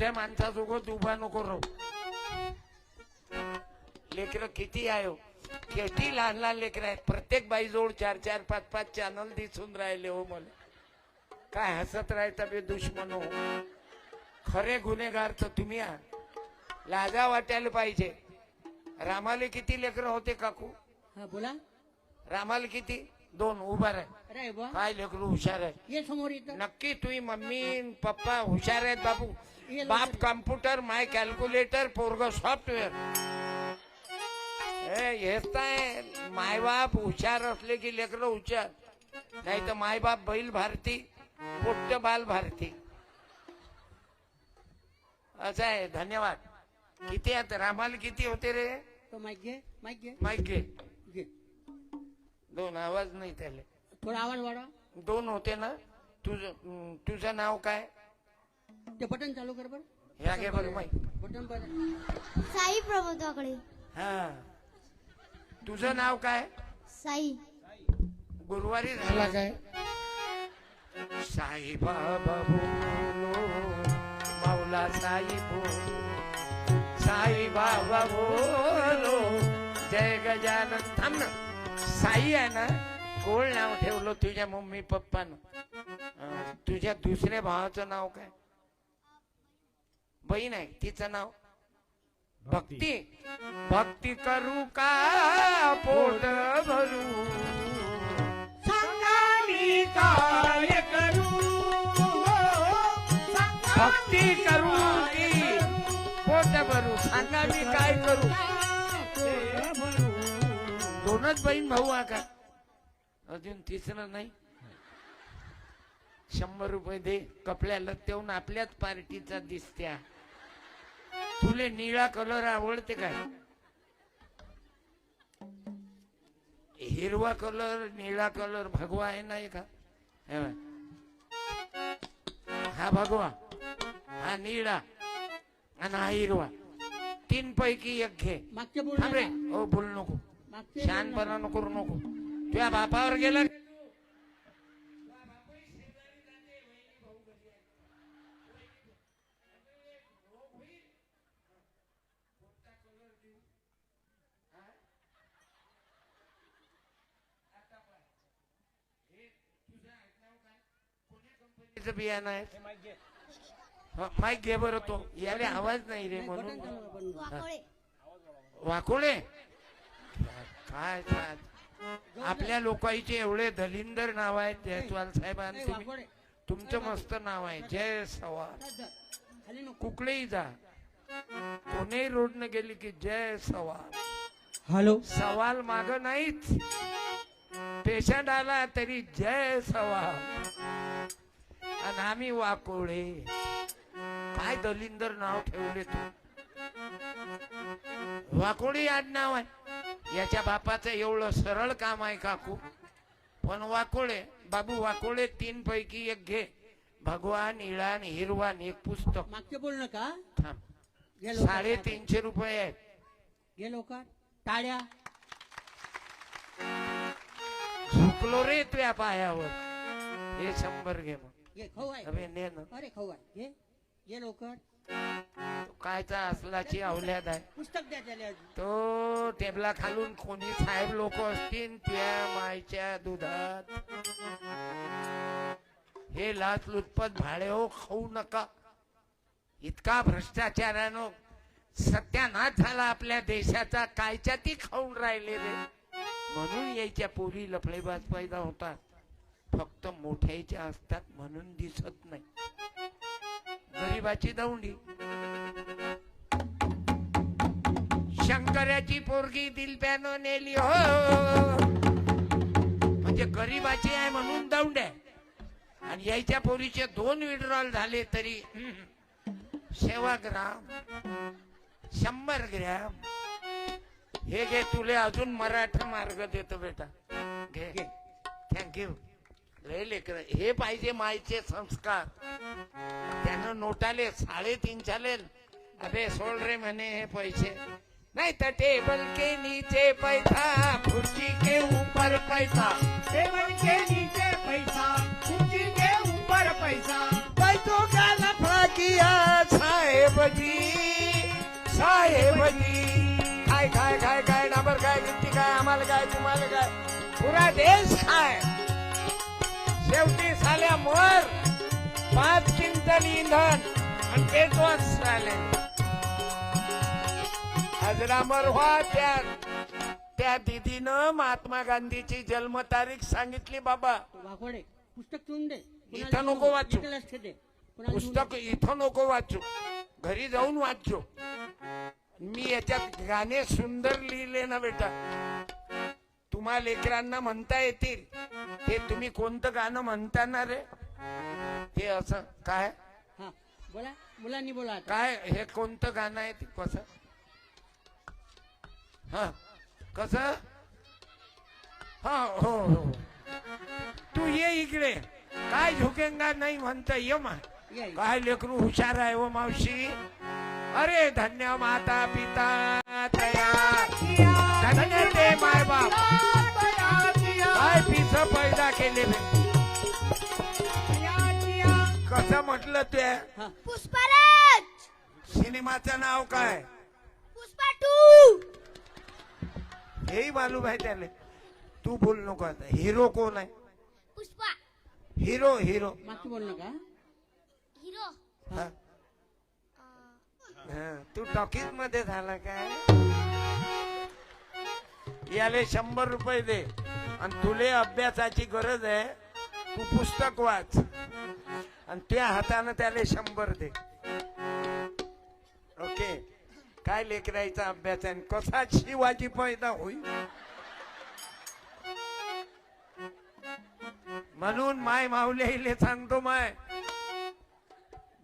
मोठ्या माणसासोबत उभा नको राहू. लेकर किती आहे हो? किती लहान लहान लेकर आहेत? प्रत्येक बाई जवळ चार चार पाच पाच चॅनल दिसून राहिले हो मला. काय हसत राहता बे दुश्मन? हो खरे गुन्हेगार तर तुम्ही आहात. लाजा वाटायला पाहिजे. रामाले किती लेकर होते काकू? हा बोला. रामाला किती? दोन उभा राह. बा काय लेकरू हुशार आहे नक्की तुम्ही मम्मी पप्पा हुशार आहेत बाबू बाप. कम्प्युटर माय कॅल्क्युलेटर पोरग सॉफ्टवेअर। हेच काय? मायबाप हुशार असले की लेकरं हुशार. नाही तर मायबाप बैल भारती पोट्ट बाल भारती. असं आहे. धन्यवाद. किती आहेत? रामाला किती होते रे? तो माईक घे माईक घे. माईक घे. घे. दोन आवाज नाही त्याले. थोडा आवाज वाढवा. दोन होते ना? तुझं तुझं नाव काय? ते बटन चालू कर बर. ह्या घे बरं माईक बटन पर साई प्रभुत्वाकडे हा. तुझं नाव काय? साई. गुरुवारी झाला. काय? साई बाबा बोलो माऊला साई बोलो साई बाबा बोलो जय गजानन. थांब ना. साई आहे ना गोळ नाव ठेवलं तुझ्या मम्मी पप्पानं. तुझ्या दुसऱ्या भावाचं नाव काय? बहीण आहे तिचं नाव? भक्ती. भक्ती. करू का पोट भरू? मी काय करू? भक्ती करू की पोट भरू? सांगा मी काय करू? दोनच बहीण भाऊ आहे का? अजून तिसरं नाही? शंभर रुपये दे कपड्याला तेवून आपल्याच पार्टीचा दिसत्या. तुले निळा कलर आवडते काय? हिरवा कलर निळा कलर भगवा आहे नाही का हे. हा भगवा हा निळा आणि हा हिरवा. तीन पैकी एक घे. मागचे बोल रे. हो बोल नको. शहाणपणा नको. करू नको. तुझ्या बापावर गेला कंपनीचं बियाणं आहे हा, माईक घे बरं तो. याले आवाज नाही रे म्हणून. वाकोळे. वाकोळे? काय काय? आपल्या लोकांचे एवढे दलिंदर नाव आहेत जयस्वाल वाकोडे. तुमचं मस्त नाव आहे. जय सवार कुठलेही जा. कोणीही रोडनं गेली की जय सवार हॅलो. सवाल माग नाहीच. पेशंट आला तरी जय सवार आणि आम्ही वाकोळे काय दलिंदर नाव ठेवले तू? वाकोळी आडनाव आहे. याच्या बापाचं एवढं सरळ काम आहे काकू. पण वाकोळे बाबू वाकोळे तीन पैकी एक घे. भगवान इळान हिरवान एक पुस्तक. मागचे बोल नका. थांब. साडेतीनशे रुपये आहेत. घे लवकर टाळ्या. झुकलो रे तुझ्या पायावर. हे शंभर घे मग. घे खाऊ आहे. अबे ने ना. अरे खाऊ आहे. घे. घे लवकर. तो कायचा असलाची अवल्याद आहे. पुस्तक द्या त्याला अजून. तो टेबला खालून कोणी साहेब लोक असतील तुझ्या मायच्या दुधात. हे लाच लुचपत भाडे हो खाऊ नका. इतका भ्रष्टाचारानं सत्यानाश झाला आपल्या देशाचा. कायच्या ती खाऊन राहिले रे? म्हणून यायच्या पोरी लफडेबाज पैदा होतात. फक्त मोठ्याच्या असतात म्हणून दिसत नाही. गरीबाची दौंडी. शंकराची पोरगी दिलप्यानं नेली हो. म्हणजे गरीबाची आहे म्हणून दौंड आहे. आणि यायच्या पोरीचे दोन विड्रॉल झाले तरी सेवा सेवाग्राम शंभर ग्रॅम. हे घे तुले अजून मराठा मार्ग देतो बेटा. घे घे. थँक्यू लय लेकर हे पाहिजे मायचे संस्कार. त्यानं नोटाले साडेतीन चालेल. अबे सोड रे म्हणे हे पैसे. नाही तर टेबल के नीचे पैसा खुर्ची के ऊपर पैसा. टेबल के नीचे पैसा कुर्सी के ऊपर पैसा. पैसों का लफड़ा किया साहेबजी साहेबजी. काय काय काय काय डाबर काय गिट्टी काय आम्हाला काय तुम्हाला काय? पुरा देश काय साल्या मर पाच क्विंटल इंधन आणि पेटवाच झाले अजरामर व्हा त्या त्या दिदीनं महात्मा गांधीची जन्मतारीख सांगितली बाबा. पुस्तक ठेवून दे. इथं नको वाचू. पुस्तक इथं नको वाचू. घरी जाऊन वाचू. मी याच्यात गाणे सुंदर लिहिले ना बेटा. तुम्हा लेकरांना म्हणता येतील. ते तुम्ही कोणतं गाणं म्हणता ना रे? ते असं काय. हा. बोला मुलांनी बोला आता. काय हे कोणतं गाणं आहे ते कसं? हा. कसं? हा हो हो. तू ये इकडे. काय झुकेंगा नाही म्हणता ये मा. या, या. काय लेकरू हुशार आहे व मावशी? अरे धन्य माता पिता तया धन्य ते माय बाप. काय पिस पैदा केले बे. कसं म्हटलं ते? हा. पुष्पराज! सिनेमाचं नाव काय? पुष्पा टू! हेही मालूम आहे त्याले. तू बोल नको आता. हिरो कोण आहे? पुष्पा. Hero hero. बोल नका. हिरो. हा. हा, तू टॉकीजमध्ये झाला काय? याले शंभर रुपये दे. आणि तुले अभ्यासाची गरज आहे. तू पुस्तक वाच. आणि त्या हाताने त्याले शंभर दे. ओके? काय लेकरायचा अभ्यास आहे? आणि कसा शिवाजी पैदा होईल? म्हणून माय माऊलीले सांगतो माय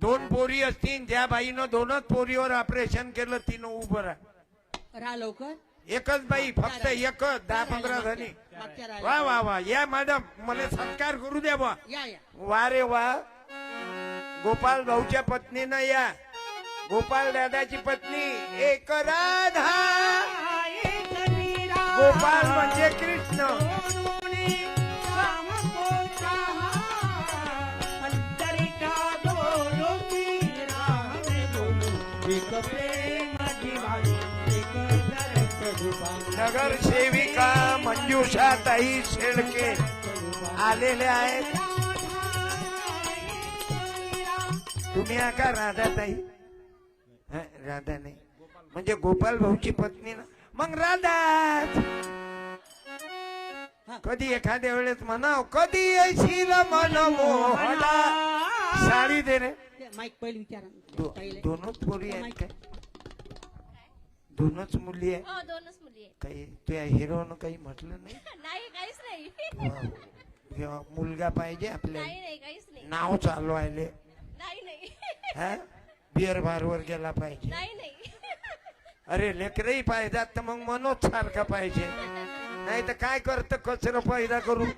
दोन पोरी असतील ज्या बाईनं दोनच पोरीवर ऑपरेशन केलं तिनं उभं राहा. लवकर. एकच बाई फक्त एकच दहा पंधरा मागच्या वा. वा वा. या मॅडम मला सत्कार करू द्या बा या. वा रे वा. गोपाल भाऊच्या पत्नीनं या. गोपाल दादाची पत्नी एक राधा. गोपाल म्हणजे कृष्ण. नगर सेविका मंजुषा ताई शेळके आलेले आहेत. तुम्ही का राधा ताई? राधा नाही. म्हणजे गोपाल भाऊची पत्नी ना? मग राधा कधी एखाद्या वेळेस म्हणाव कधी येशील मन मोहला साडी दे रे. ते माईक पहिले विचारा. दो- पहिले. दोनच पोरी आहेत काय? दोनच मुली आहे हो दोनच मुली आहे काही तुझ्या हिरोनं काही म्हटलं नाही? नाही काहीच नाही. किंवा मुलगा पाहिजे आपल्याला. नाही नाही काहीच नाही. नाव चालवायले. नाही नाही हा? बिअर बारवर गेला पाहिजे. नाही नाही. अरे लेकरही पाहिजात तर मग मनोज सारखा पाहिजे. नाही तर काय करतं? कचरं पैदा करून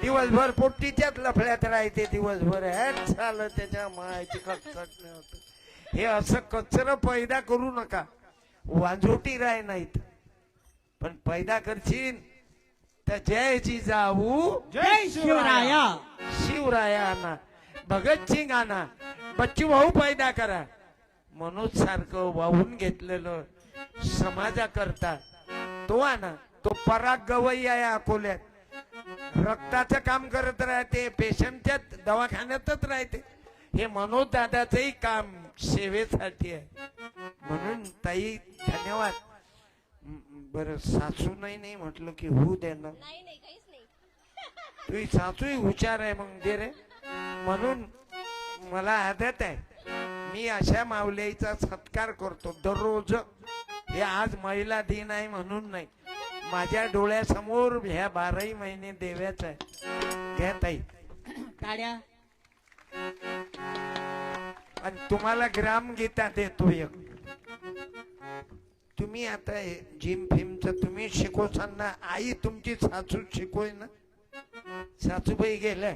दिवसभर पोट्टीच्याच लफड्यात राहते दिवसभर. हॅट झालं त्याच्या माहिती कचकट नाही होत हे असं कचरं पैदा करू नका. वाजोटी राह नाहीत. पण पैदा करशील तर जय जिजाऊ जय शिवराया. शिवराया आणा भगतसिंग आणा बच्चू भाऊ पैदा करा. मनोज सारखं वाहून घेतलेलं समाजाकरता. तो आणा. तो पराग गवई आहे अकोल्यात. रक्ताचं काम करत राहते पेशंटच्या दवाखान्यातच राहते. हे मनोज दादाचंही काम सेवेसाठी आहे. म्हणून ताई धन्यवाद. बर सासू नाही नाही म्हटलं की होऊ दे ना. नाही नाही काहीच नाही. तुझी सासूही हुशार आहे मग दे रे. म्हणून मला आदत आहे. मी अशा माऊलीचा सत्कार करतो. दररोज. हे आज महिला दिन आहे म्हणून नाही. माझ्या डोळ्यासमोर ह्या बाराही महिने देव्याच आहे. घ्या ताई. टाळ्या आणि तुम्हाला ग्रामगीता देतो एक. तुम्ही आता हे जिम फिमचं तुम्ही शिकवसान ना आई तुमची सासू शिकवय ना? सासूबाई गेल्या.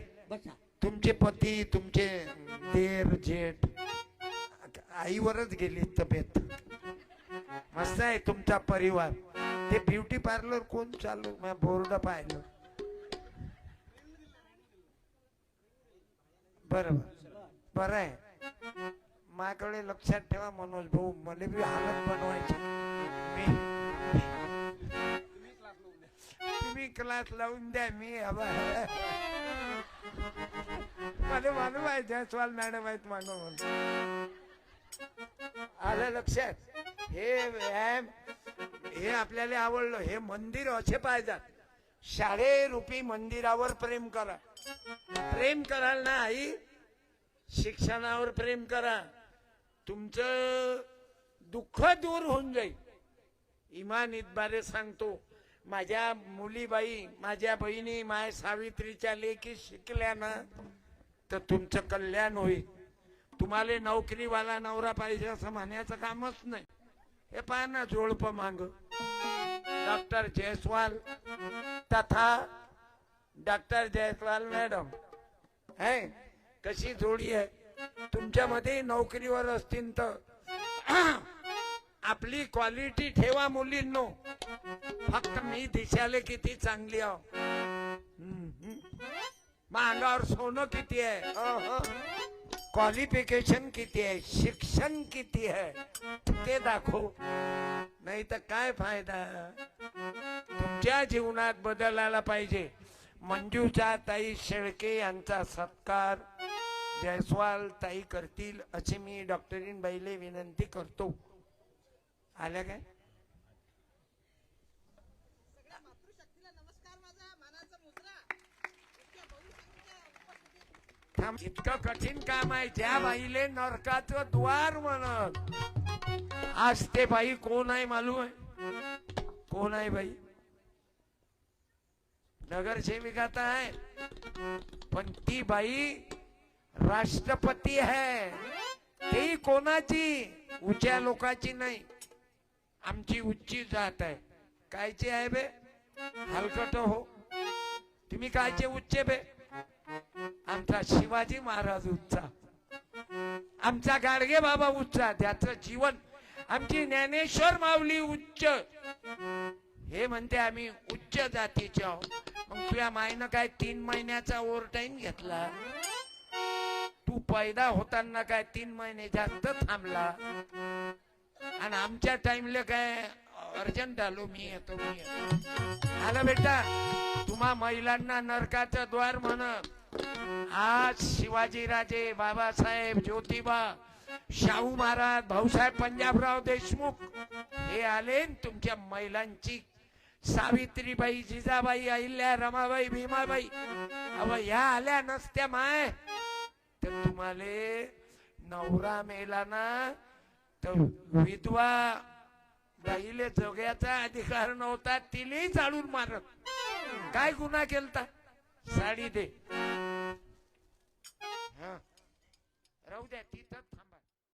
तुमचे पती तुमचे तेर जेठ. आईवरच गेली तब्येत. मस्त आहे तुमचा परिवार. ते ब्युटी पार्लर कोण चालू? मी बोर्ड पाहिलं. बरोबर बरं आहे. माझ्याकडे लक्षात ठेवा मनोज भाऊ. मला बी हालत बनवायची. मी तुम्ही क्लास लावून द्या मी हवा मला मालूम आहे जयस्वाल मॅडम आहेत मागं म्हणून आलं लक्षात? हे व्यायाम हे आपल्याला आवडलं. हे मंदिर असे पाहिजात. शाळेरूपी मंदिरावर प्रेम करा. प्रेम कराल ना आई? शिक्षणावर प्रेम करा. तुमचं दुःख दूर होऊन जाईल. इमान इतबारे सांगतो. माझ्या मुलीबाई माझ्या बहिणी माय सावित्रीच्या लेखी शिकल्या ना तर तुमचं कल्याण होईल. तुम्हाला नोकरीवाला नवरा पाहिजे असं म्हणायचं कामच नाही. हे पहा ना जोडप मांग. डॉक्टर जयस्वाल तथा डॉक्टर जयस्वाल मॅडम. है कशी जोडी आहे? तुमच्यामध्ये नोकरीवर असतील तर आपली क्वालिटी ठेवा मुलींनो. फक्त मी दिशाले किती चांगली आहो. हम्म. मग अंगावर सोनं किती आहे? क्वालिफिकेशन किती आहे? शिक्षण किती आहे? ते दाखव. नाही तर काय फायदा? तुमच्या जीवनात बदल आला पाहिजे. मंजूचा ताई शेळके यांचा सत्कार. जयस्वाल ताई करतील अशी मी डॉक्टरीन बाईले विनंती करतो. आल्या काय? इतकं कठीण काम आहे. ज्या बाईले नरकाचं द्वार म्हणत. आज ते बाई कोण आहे मालूम आहे? कोण आहे बाई? नगरसेविका तर आहे. पण ती बाई राष्ट्रपती आहे. ती कोणाची? उच्या लोकाची नाही. आमची उच्ची जात आहे. कायची आहे बे? हलकट हो. तुम्ही कायचे उच्चे बे? आमचा शिवाजी महाराज उच्चा. आमचा गाडगे बाबा उच्चा त्याचं जीवन. आमची ज्ञानेश्वर माऊली उच्च. हे म्हणते आम्ही उच्च जातीचे आहोत. मग तुझ्या मायनं काय तीन महिन्याचा ओव्हर टाइम घेतला? तू पैदा होताना काय तीन महिने जास्त थांबला? आणि आमच्या टाइमला काय अर्जंट आलो मी येतो मी येतो. आलं बेटा तुम्हा महिलांना नरकाचं द्वार म्हणत. आज शिवाजीराजे बाबासाहेब ज्योतिबा शाहू महाराज भाऊसाहेब पंजाबराव देशमुख हे आले तुमच्या महिलांची. सावित्रीबाई जिजाबाई अहिल्या रमाबाई भीमाबाई अव ह्या आल्या नसत्या माय. तर तुम्हाला नवरा मेला ना तर विधवा बाईले जग्याचा अधिकार नव्हता तिलेही चालून मारत. काय गुन्हा केलता? साडी दे. राहू द्या ती तर